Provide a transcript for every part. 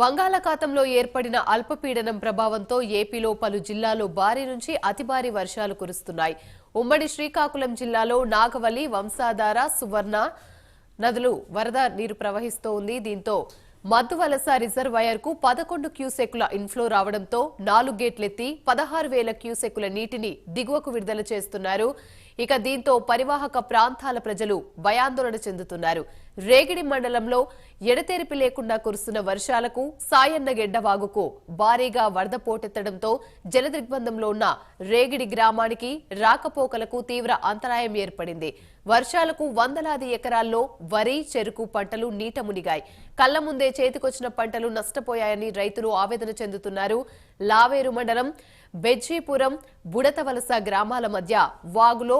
బంగాళాఖాతంలో ఏర్పడిన అల్పపీడనం ప్రభావంతో ఏపీలో పలు జిల్లాలో భారీ నుంచి అతి భారీ వర్షాలు కురుస్తున్నాయి. ఉమ్మడి శ్రీకాకుళం జిల్లాలో నాగవల్లి వంశాధార సువర్ణ నదులు వరద నీరు ప్రవహిస్తోంది. దీంతో మద్దువలస రిజర్వాయర్కు పదకొండు క్యూసెక్కుల ఇన్ఫ్లో రావడంతో నాలుగు గేట్లెత్తి పదహారు వేల క్యూసెక్కుల నీటిని దిగువకు విడుదల చేస్తున్నారు. ఇక దీంతో పరివాహక ప్రాంతాల ప్రజలు భయాందోళన చెందుతున్నారు. రేగిడి మండలంలో ఎడతెరిపి లేకుండా కురుస్తున్న వర్షాలకు సాయన్నగెడ్డ వాగుకు భారీగా వరద పోటెత్తడంతో జలదిగ్బంధంలో ఉన్న రేగిడి గ్రామానికి రాకపోకలకు తీవ్ర అంతరాయం ఏర్పడింది. వర్షాలకు వందలాది ఎకరాల్లో వరి చెరుకు పంటలు నీట మునిగాయి. కళ్ళ ముందే చేతికొచ్చిన పంటలు నష్టపోయాయని రైతులు ఆవేదన చెందుతున్నారు. లావేరు మండలం బెజ్జీపురం బుడతవలస గ్రామాల మధ్య వాగులో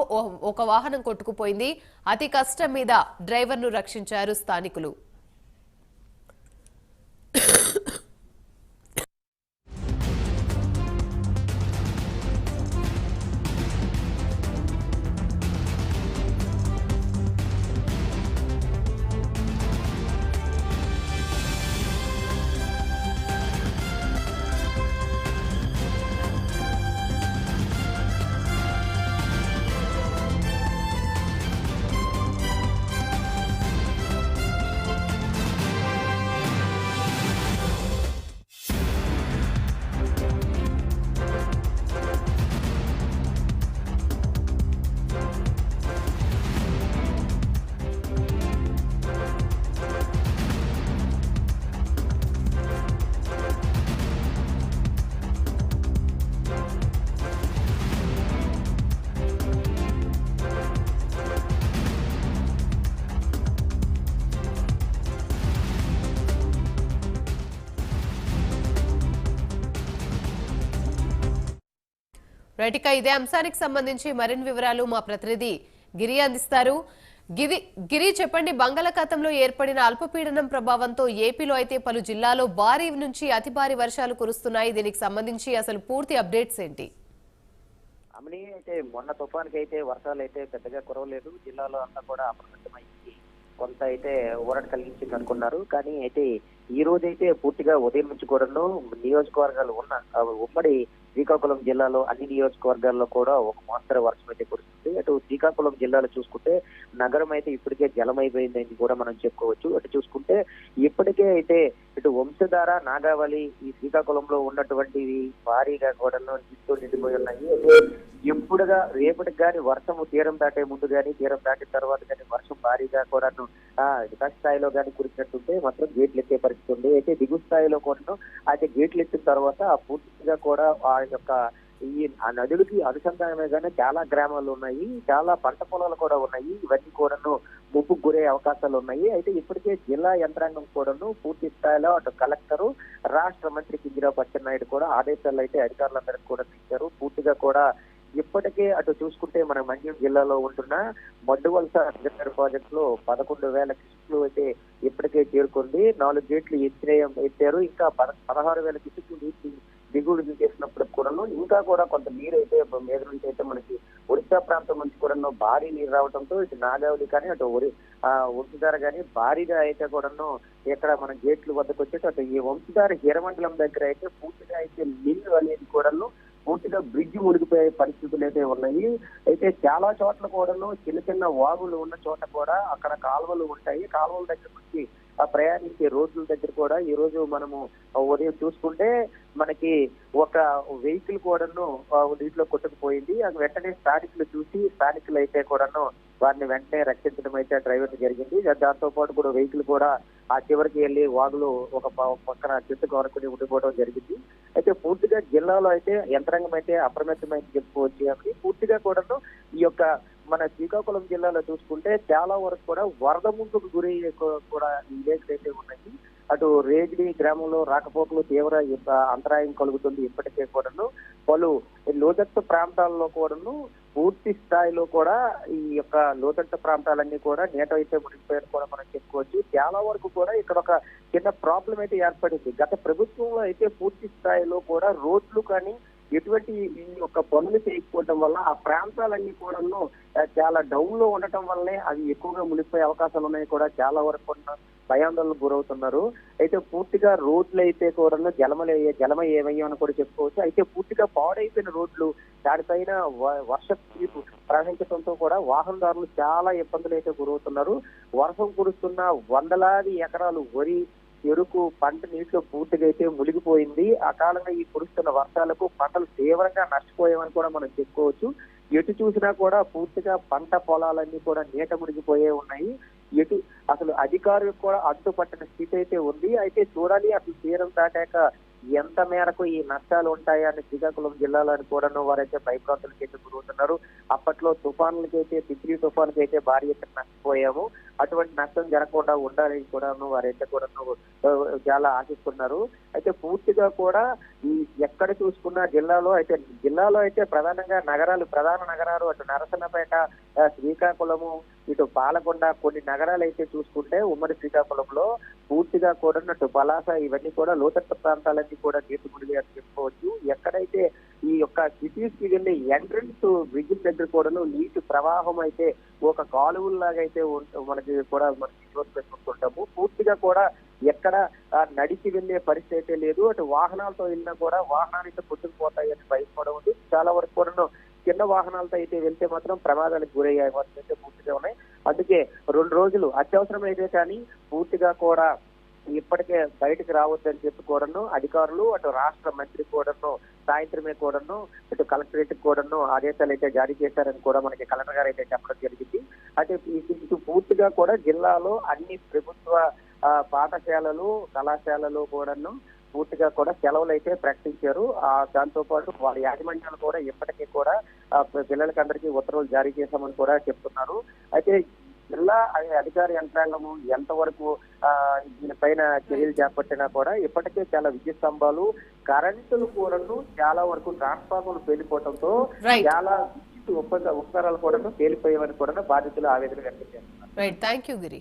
ఒక వాహనం కొట్టుకుపోయింది. అతి కష్టం మీద డ్రైవర్ను రక్షించారు స్థానికులు. రైట్ ఇక ఇదే అంశానికి సంబంధించి మరిన్ని వివరాలు మా ప్రతినిధి గిరి అందిస్తారు. గిరి గిరి చెప్పండి బంగాళాఖాతంలో ఏర్పడిన అల్పపీడనం ప్రభావంతో ఏపీలో అయితే పలు జిల్లాలో భారీ నుంచి అతి భారీ వర్షాలు కురుస్తున్నాయి. దీనికి సంబంధించి అసలు పూర్తి అప్డేట్స్ ఏంటి? అమని అయితే మొన్న తుఫానికి అయితే వర్షాలు అయితే పెద్దగా కురవలేదు. జిల్లాలో అంతా కూడా అప్రమత్తమైంది కొంత అయితే ఊరట కలిగించింది అనుకున్నారు. కానీ అయితే ఈ రోజు అయితే పూర్తిగా ఉదయం నుంచి కూడా నియోజకవర్గాలు ఉన్న ఉమ్మడి శ్రీకాకుళం జిల్లాలో అన్ని నియోజకవర్గాల్లో కూడా ఒక మోస్తరు వర్షం అయితే కురుస్తుంది. అటు శ్రీకాకుళం జిల్లాలో చూసుకుంటే నగరం అయితే ఇప్పటికే జలమైపోయిందని కూడా మనం చెప్పుకోవచ్చు. అటు చూసుకుంటే ఇప్పటికే అయితే ఇటు వంశధార నాగావళి ఈ శ్రీకాకుళంలో ఉన్నటువంటివి భారీగా కూడా నీటితో నిండిపోయి ఉన్నాయి. అయితే ఎప్పుడుగా రేపటికి కానీ వర్షము తీరం దాటే ముందు కానీ తీరం దాటిన తర్వాత కానీ వర్షం భారీగా కూడాను ఆ స్థాయిలో కానీ కురిసినట్టుంటే మాత్రం గేట్లు ఎత్తే పరిస్థితి ఉంది. అయితే దిగు స్థాయిలో కూడాను అయితే గేట్లు ఎత్తిన తర్వాత ఆ పూర్తిగా కూడా ఆ యొక్క ఈ ఆ నదులకి అనుసంధానమేగానే చాలా గ్రామాలు ఉన్నాయి చాలా పంట పొలాలు కూడా ఉన్నాయి. ఇవన్నీ కూడాను ముప్పుకు గురే అవకాశాలు ఉన్నాయి. అయితే ఇప్పటికే జిల్లా యంత్రాంగం కూడాను పూర్తి స్థాయిలో అటు కలెక్టరు రాష్ట్ర మంత్రి కింజరావు పచ్చెన్నాయుడు కూడా ఆదేశాలు అయితే అధికారులందరికీ కూడా ఇచ్చారు. పూర్తిగా కూడా ఇప్పటికే అటు చూసుకుంటే మన మండ్యం జిల్లాలో ఉంటున్న మడ్డువలస రిజర్వ్ ప్రాజెక్ట్లో పదకొండు వేల కిసుకులు అయితే ఇప్పటికే చేరుకుంది. నాలుగు గేట్లు ఎత్తిన ఎత్తారు. ఇంకా పద పదహారు వేల కిసుకులు దిగుడు చేసినప్పుడు కూడాను ఇంకా కూడా కొంత నీరు అయితే మీద నుంచి అయితే మనకి ఒడిశా ప్రాంతం నుంచి కూడా భారీ నీరు రావడంతో ఇటు నాగావళి కానీ అటు ఒరి వంశధార కానీ భారీగా అయితే కూడాను ఇక్కడ మన గేట్లు వద్దకు వచ్చేసి అటు ఈ వంశధార హీరమండలం దగ్గర అయితే పూర్తిగా అయితే నీళ్ళు అనేది కూడాను పూర్తిగా బ్రిడ్జ్ మునిగిపోయే పరిస్థితులు అయితే ఉన్నాయి. అయితే చాలా చోట్ల కూడాను చిన్న చిన్న వాగులు ఉన్న చోట కూడా అక్కడ కాలువలు ఉంటాయి. కాలువల దగ్గర నుంచి ప్రయాణించే రోడ్ల దగ్గర కూడా ఈ రోజు మనము ఉదయం చూసుకుంటే మనకి ఒక వెహికల్ కూడాను ఆ, నీటిలో కొట్టుకుపోయింది. అది వెంటనే స్థానికులు చూసి స్థానికులు అయితే కూడాను వారిని వెంటనే రక్షించడం అయితే డ్రైవర్ జరిగింది. దాంతో పాటు కూడా వెహికల్ కూడా ఆ చివరికి వెళ్ళి వాగులో ఒక పక్కన చెట్టు కొనుక్కుని ఉండిపోవడం జరిగింది. అయితే పూర్తిగా జిల్లాలో అయితే యంత్రాంగం అయితే అప్రమత్తమైంది చెప్పుకోవచ్చు కాబట్టి పూర్తిగా కూడాను ఈ యొక్క మన శ్రీకాకుళం జిల్లాలో చూసుకుంటే చాలా వరకు కూడా వరద ముందుకు గురి కూడా విలేజ్లు అయితే ఉన్నాయి. అటు రేగిడి గ్రామంలో రాకపోకలు తీవ్ర యొక్క అంతరాయం కలుగుతుంది ఇప్పటికే కూడాను. పలు లోతట్టు ప్రాంతాల్లో కూడాను పూర్తి స్థాయిలో కూడా ఈ యొక్క లోతట్టు ప్రాంతాలన్నీ కూడా నీట అయితే మునిగిపోయారు కూడా మనం చెప్పుకోవచ్చు. చాలా వరకు కూడా ఇక్కడ ఒక చిన్న ప్రాబ్లం అయితే ఏర్పడింది. గత ప్రభుత్వంలో అయితే పూర్తి స్థాయిలో కూడా రోడ్లు కానీ ఎటువంటి ఈ యొక్క పనులు చేయకపోవడం వల్ల ఆ ప్రాంతాలన్నీ కూడాను చాలా డౌన్లో ఉండటం వల్లే అవి ఎక్కువగా మునిగిపోయే అవకాశాలు ఉన్నాయి కూడా. చాలా వరకు భయాందోళనకు గురవుతున్నారు. అయితే పూర్తిగా రోడ్లు అయితే కూడా జలమలు జలమ అని కూడా చెప్పుకోవచ్చు. అయితే పూర్తిగా పాడైపోయిన రోడ్లు దానిపైన వ- వర్షపు ప్రవహించడంతో కూడా వాహనదారులు చాలా ఇబ్బందులు అయితే గురవుతున్నారు. వర్షం కురుస్తున్న వందలాది ఎకరాలు వరి చెరుకు పంట నీటిలో పూర్తిగా అయితే మునిగిపోయింది. అకాలంగా ఈ కురుస్తున్న వర్షాలకు పంటలు తీవ్రంగా నష్టపోయామని కూడా మనం చెప్పుకోవచ్చు. ఎటు చూసినా కూడా పూర్తిగా పంట పొలాలన్నీ కూడా నీట మునిగిపోయే ఉన్నాయి. ఎటు అసలు అధికారులకు కూడా అడ్డుపట్టిన స్థితి అయితే ఉంది. అయితే చూడాలి అసలు తీరం దాటాక ఎంత మేరకు ఈ నష్టాలు ఉంటాయని శ్రీకాకుళం జిల్లాలో అని కూడాను వారైతే భయప్రాంతులకి అయితే గురవుతున్నారు. అప్పట్లో తుఫాన్లకి అయితే తిత్లీ తుఫాన్కి అయితే భారీ ఎత్తున నష్టపోయాము. అటువంటి నష్టం జరగకుండా ఉండాలని కూడాను వారైతే కూడాను చాలా ఆశిస్తున్నారు. అయితే పూర్తిగా కూడా ఈ ఎక్కడ చూసుకున్నా జిల్లాలో అయితే జిల్లాలో అయితే ప్రధానంగా నగరాలు ప్రధాన నగరాలు అటు నరసన్నపేట శ్రీకాకుళము ఇటు పాలకొండ కొన్ని నగరాలు అయితే చూసుకుంటే ఉమ్మడి శ్రీకాకుళంలో పూర్తిగా కూడా పలాస ఇవన్నీ కూడా లోతట్టు ప్రాంతాలన్నీ కూడా నీటి మునిగి అని చెప్పుకోవచ్చు. ఎక్కడైతే ఈ యొక్క సిటీస్కి వెళ్ళే ఎంట్రన్స్ బ్రిడ్జ్ దగ్గర కూడా నీటి ప్రవాహం అయితే ఒక కాలువల్లాగా అయితే మనకి కూడా మనకి చూసి పెట్టుకుంటుంటాము పూర్తిగా కూడా ఎక్కడ నడిచి వెళ్ళే పరిస్థితి అయితే లేదు. అటు వాహనాలతో వెళ్ళినా కూడా వాహనానికి పుట్టుకుపోతాయి అని భయం కూడా ఉంది. చాలా వరకు కూడా చిన్న వాహనాలతో అయితే వెళ్తే మాత్రం ప్రమాదాలకు గురయ్యే అవకాశాలు అయితే పూర్తిగా ఉన్నాయి. అందుకే రెండు రోజులు అత్యవసరం అయితే కానీ పూర్తిగా కూడా ఇప్పటికే బయటకు రావద్దని చెప్పి కూడాను అధికారులు అటు రాష్ట్ర మంత్రి కూడాను సాయంత్రమే కూడాను ఇటు కలెక్టరేట్ కూడాను ఆదేశాలు అయితే జారీ చేశారని కూడా మనకి కలెక్టర్ గారు అయితే చెప్పడం జరిగింది. అయితే ఇటు- పూర్తిగా కూడా జిల్లాలో అన్ని ప్రభుత్వ పాఠశాలలు కళాశాలలు కూడాను పూర్తిగా కూడా సెలవులు అయితే ప్రకటించారు. ఆ దాంతో పాటు వారి యాజమాన్యాలు కూడా ఇప్పటికీ కూడా పిల్లలకి అందరికీ ఉత్తర్వులు జారీ చేశామని కూడా చెప్తున్నారు. అయితే జిల్లా అధికార యంత్రాంగము ఎంతవరకు దీనిపైన చర్యలు చేపట్టినా కూడా ఇప్పటికే చాలా విద్యుత్ స్తంభాలు కరెంటులు కూడాను చాలా వరకు ట్రాన్స్ఫార్మర్లు పేలిపోవడంతో. చాలా విద్యుత్ ఉప ఉపకరాలు కూడా పేలిపోయేవని కూడా బాధితులు ఆవేదన వ్యక్తం చేస్తున్నారు. Right thank you Giri